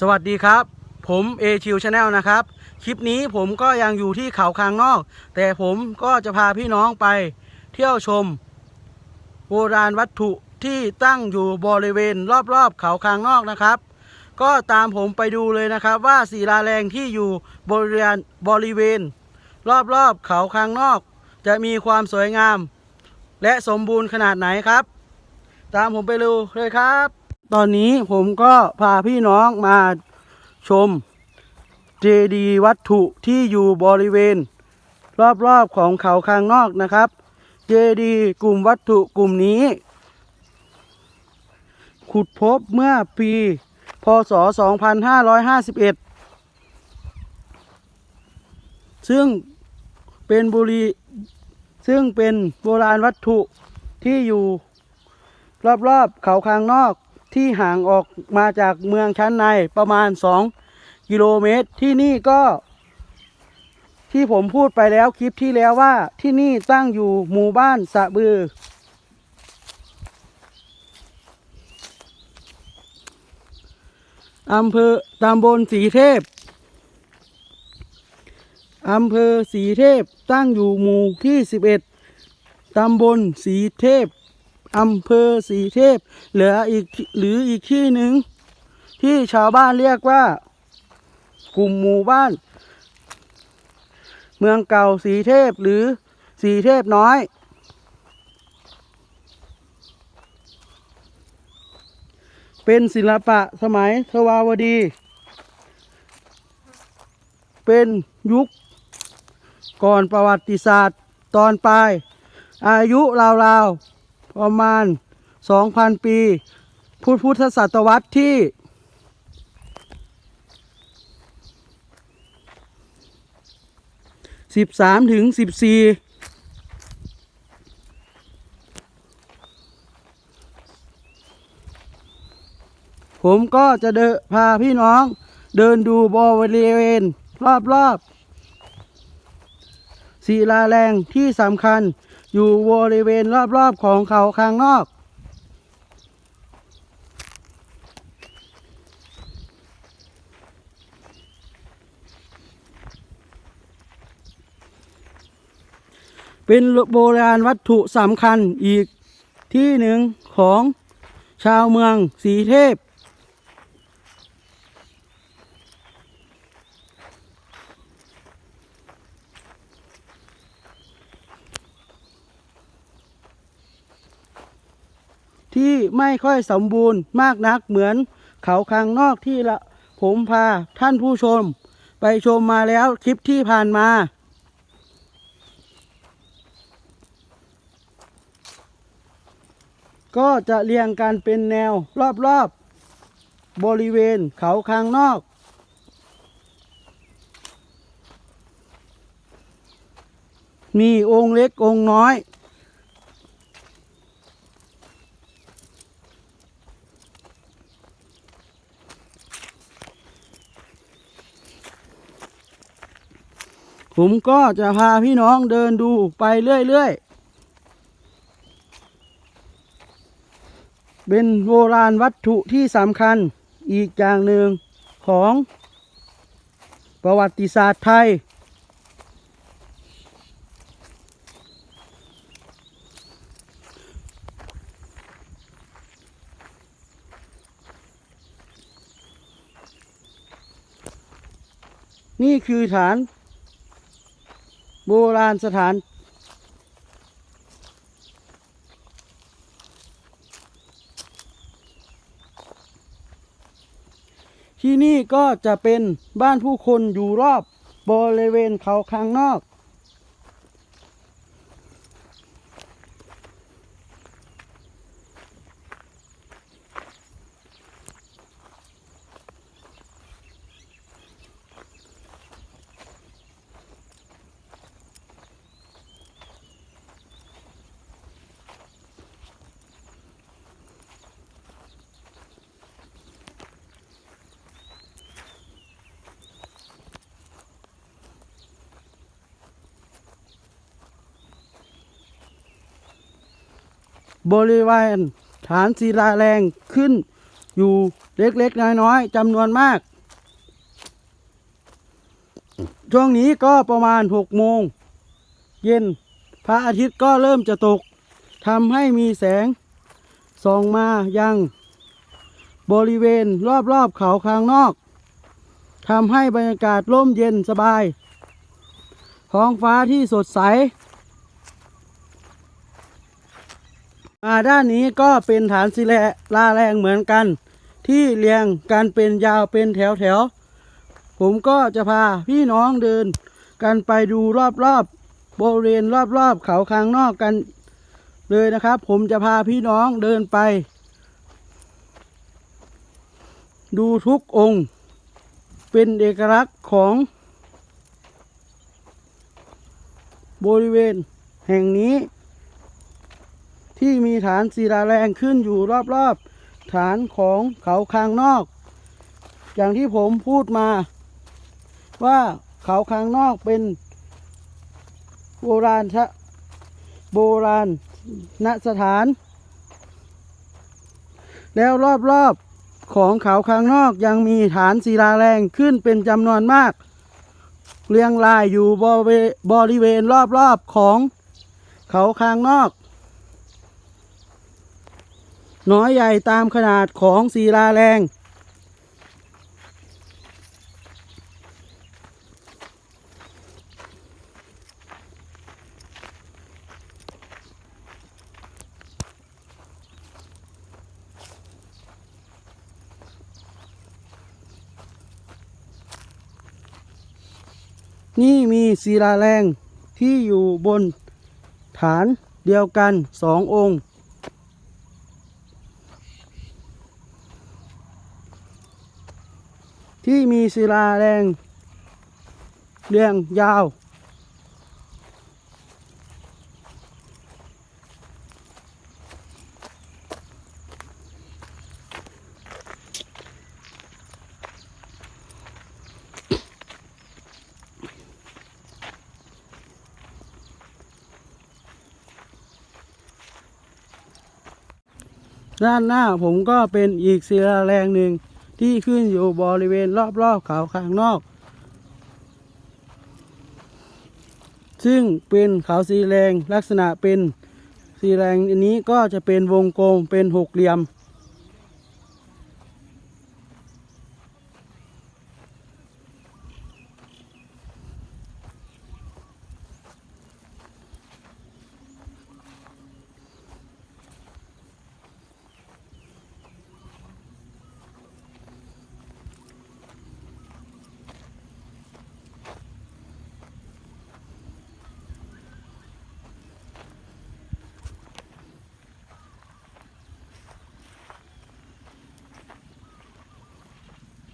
สวัสดีครับ ผมเอชิวชาแนลนะครับ คลิปนี้ผมก็ยังอยู่ที่เขาคางนอก แต่ผมก็จะพาพี่น้องไป เที่ยวชม โบราณวัตถุที่ตั้งอยู่บริเวณรอบๆเขาคางนอกนะครับ ก็ตามผมไปดูเลยนะครับ ว่าศิลาแรงที่อยู่บริเวณบริเวณ รอบๆเขาคางนอก จะมีความสวยงาม และสมบูรณ์ขนาดไหนครับ ตามผมไปดูเลยครับ ตอนนี้ผมก็พาพี่น้องมาชมเจดีย์วัตถุที่อยู่บริเวณ รอบๆของเขาคางนอกนะครับ เจดีย์กลุ่มวัตถุกลุ่มนี้ ขุดพบเมื่อปี พศ 2551 ซึ่งเป็นบุรีซึ่งเป็นโบราณวัตถุที่อยู่รอบๆเขาคางนอก ที่ห่างออกมาจากเมืองชั้นในประมาณ 2 กิโลเมตร ที่นี่ก็ ที่ผมพูดไปแล้วคลิปที่แล้วว่าที่นี่ตั้งอยู่หมู่บ้านสะบือ อำเภอตำบลสีเทพ อำเภอสีเทพตั้งอยู่หมู่ที่ 11ตำบลสีเทพ อำเภอสีเทพ เหลืออีกหรืออีกที่หนึ่งที่ชาวบ้านเรียกว่า กลุ่มหมู่บ้าน เมืองเก่าสีเทพหรือสีเทพน้อยเป็นศิลปะสมัยทวาวดี เป็นยุคก่อนประวัติศาสตร์ตอนปลาย อายุราวๆ ประมาณ 2,000 ปี พุทธพุทธศตวรรษที่ 13 ถึง 14ผมก็จะเดินพาพี่น้องเดินดูบริเวณรอบๆศิลาแรงที่สำคัญ อยู่บริเวณรอบๆของเขาข้างนอก เป็นโบราณวัตถุสำคัญอีกที่หนึ่งของชาวเมืองสีเทพ ที่ ไม่ค่อยสมบูรณ์มากนักเหมือนเขาคางนอกที่ละผมพาท่านผู้ชม ไปชมมาแล้วคลิปที่ผ่านมา ก็จะเรียงกันเป็นแนวรอบๆบริเวณเขาคางนอกมีองค์เล็กองค์น้อย ผมก็จะพาพี่น้องเดินดูไปเรื่อยๆ เป็นโบราณวัตถุที่สำคัญอีกอย่างหนึ่งของประวัติศาสตร์ไทย นี่คือฐาน โบราณสถานที่นี่ก็จะเป็นบ้านผู้คนอยู่รอบบริเวณเขาข้างนอก บริเวณฐานศิลาแรงขึ้น อยู่เล็กๆน้อยๆจำนวนมาก ช่วงนี้ก็ประมาณหกโมง เย็นพระอาทิตย์ก็เริ่มจะตกทำให้มีแสงส่องมายังบริเวณรอบๆเขาข้างนอกทำให้บรรยากาศร่มเย็นสบาย ท้องฟ้าที่สดใส มาด้านนี้ก็เป็นฐานศิลาลาแรงเหมือนกัน ที่เรียงกันเป็นยาวเป็นแถวแถวๆผมก็จะพาพี่น้องเดิน กันไปดูรอบๆบริเวณรอบๆเขาข้างนอกกัน เลยนะครับ ผมจะพาพี่น้องเดินไป ดูทุกองค์ เป็นเอกลักษณ์ของ บริเวณแห่งนี้ ที่มีฐานศิลาแรงขึ้นอยู่รอบๆ ฐานของเขาข้างนอก อย่างที่ผมพูดมา ว่าเขาข้างนอกเป็นโบราณชะโบราณณสถาน แล้วรอบๆของเขาข้างนอกยังมีฐานศิลาแรงขึ้นเป็นจำนวนมาก เรียงรายอยู่บริเวณรอบๆของเขาข้างนอก น้อยใหญ่ตามขนาดของศิลาแรง นี่มีศิลาแรงที่อยู่บนฐานเดียวกันสององค์ ที่มี ศิลาแรงเรียงยาว ด้านหน้าผมก็เป็นอีกศิลาแรงหนึ่ง ที่ขึ้นอยู่บริเวณรอบๆเขาข้างนอก ซึ่งเป็นเขาสีแรงลักษณะเป็นสีแรงอันนี้ก็จะเป็นวงกลมเป็นหกเหลี่ยม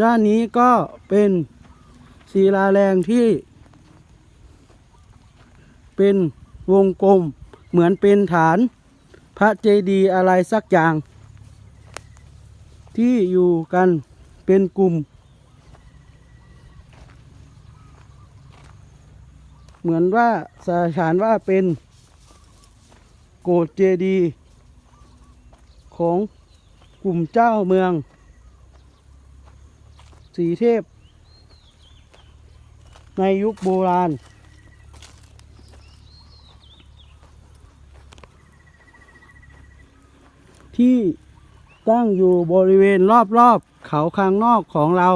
ด้านนี้ก็เป็นศิลาแรงที่ เป็นวงกลมเหมือนเป็นฐาน พระเจดีย์อะไรสักอย่าง ที่อยู่กันเป็นกลุ่ม เหมือนว่าสถานว่าเป็นโกดเจดีย์ของกลุ่มเจ้าเมือง สีเทพ ในยุคโบราณ ที่ตั้งอยู่บริเวณรอบๆเขาคางนอกของเรา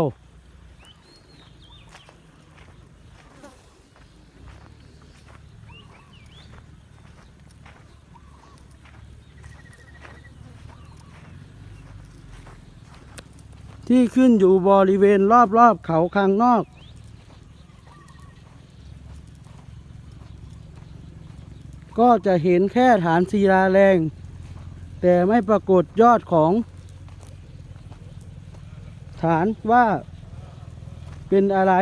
ที่ขึ้นอยู่บริเวณรอบๆเขาข้างนอก ก็จะเห็นแค่ฐานศิลาแรง แต่ไม่ปรากฏยอดของ ฐานว่าเป็นอะไร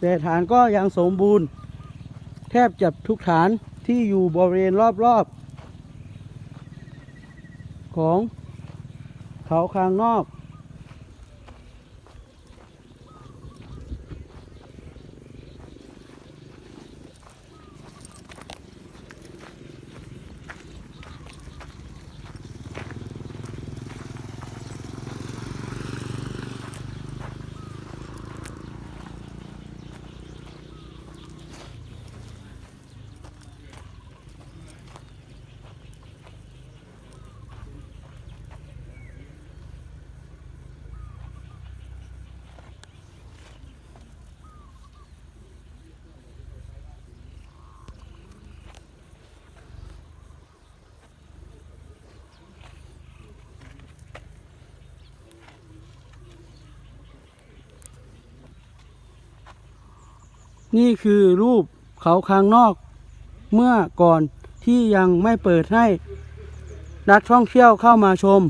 แต่ฐานก็ยังสมบูรณ์ แทบจะทุกฐานที่อยู่บริเวณรอบๆ ของ เขาข้างนอก นี่คือรูปเขาข้างนอก เมื่อก่อนที่ยังไม่เปิดให้นักท่องเที่ยวเข้ามาชม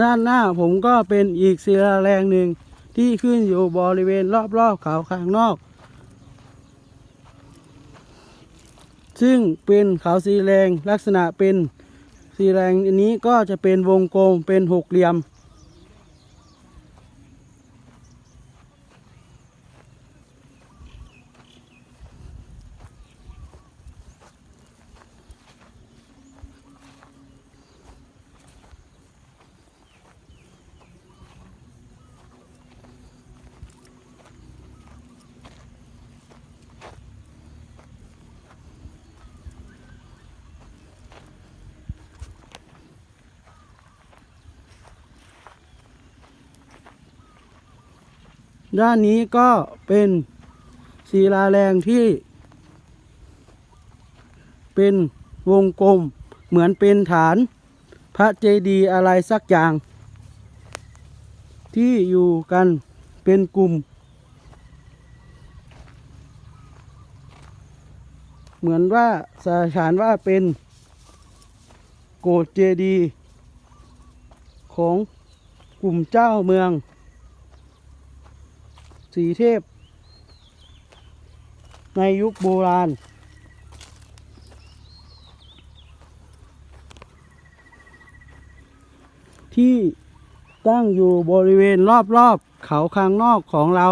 ด้านหน้าผมก็เป็นอีกศิลาแรงหนึ่ง ที่ขึ้นอยู่บริเวณรอบๆเขาข้างนอก ซึ่งเป็นเขาสีแรงลักษณะเป็นสีแรงอันนี้ก็จะเป็นวงกลมเป็นหกเหลี่ยม ด้านนี้ก็เป็นศิลาแรงที่ เป็นวงกลมเหมือนเป็นฐาน พระเจดีย์อะไรสักอย่าง ที่อยู่กันเป็นกลุ่ม เหมือนว่าสถานว่าเป็นโกดเจดีย์ของกลุ่มเจ้าเมือง สีเทพ ในยุคโบราณ ที่ตั้งอยู่บริเวณรอบๆเขาคางนอกของเรา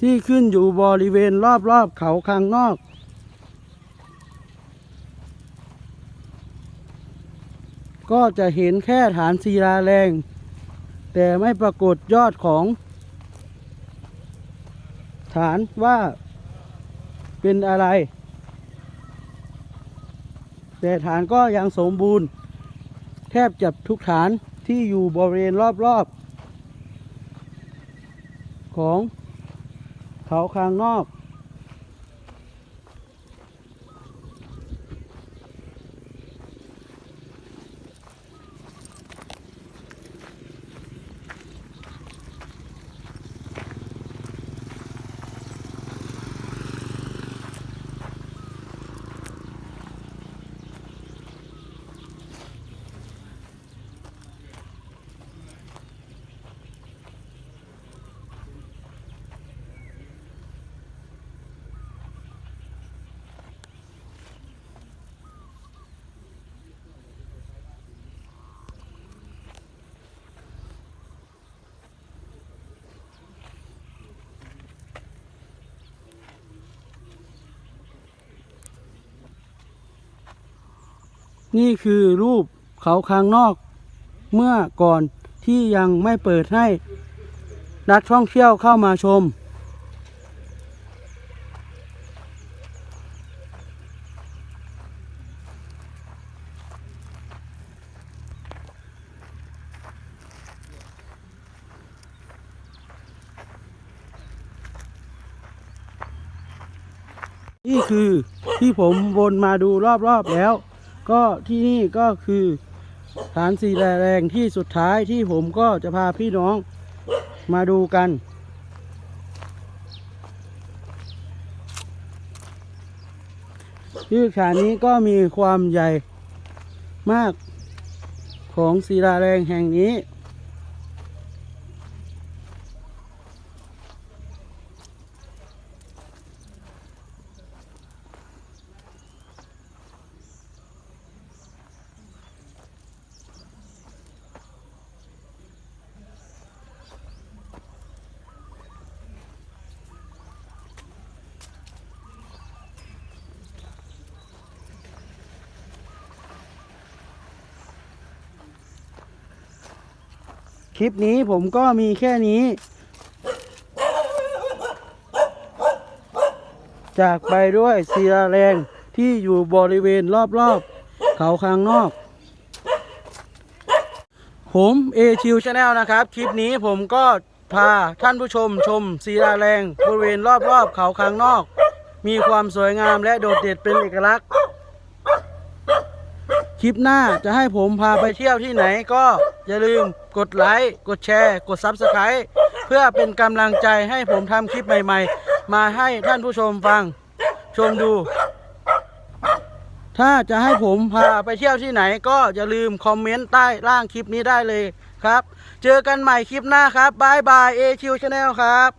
ที่ขึ้นอยู่บริเวณรอบๆเขาข้างนอก ก็จะเห็นแค่ฐานศิลาแรง แต่ไม่ปรากฏยอดของ ฐานว่าเป็นอะไร แต่ฐานก็ยังสมบูรณ์ แทบจะทุกฐานที่อยู่บริเวณรอบๆ ของ เขาค้างนอก นี่คือรูปเขาข้างนอก เมื่อก่อนที่ยังไม่เปิดให้นักท่องเที่ยวเข้ามาชม นี่คือที่ผมวนมาดูรอบๆแล้ว ก็ที่นี่ก็คือฐานสีแรงที่สุดท้ายที่ผมก็จะพาพี่น้องมาดูกันที่ฐานนี้ก็มีความใหญ่มากของศิลาแรงแห่งนี้ คลิปนี้ผมก็มีแค่นี้ จากไปด้วยศิลาแรงที่อยู่บริเวณรอบๆ เขาข้างนอก ผมเอชิวชาแนลนะครับ คลิปนี้ผมก็พาท่านผู้ชมชมศิลาแรงบริเวณรอบๆ เขาข้างนอก มีความสวยงามและโดดเด่นเป็นเอกลักษณ์คลิปหน้าจะให้ผมพาไปเที่ยวที่ไหนก็ อย่าลืมกดไลค์กดแชร์ กด Subscribe เพื่อเป็นกำลังใจให้ผมทำคลิปใหม่ๆ มาให้ท่านผู้ชมฟังชมดู ถ้าจะให้ผมพาไปเที่ยวที่ไหนก็อย่าลืมคอมเมนต์ใต้ล่างคลิปนี้ได้เลยครับ เจอกันใหม่คลิปหน้าครับบายบายเอชิวชาแนลครับ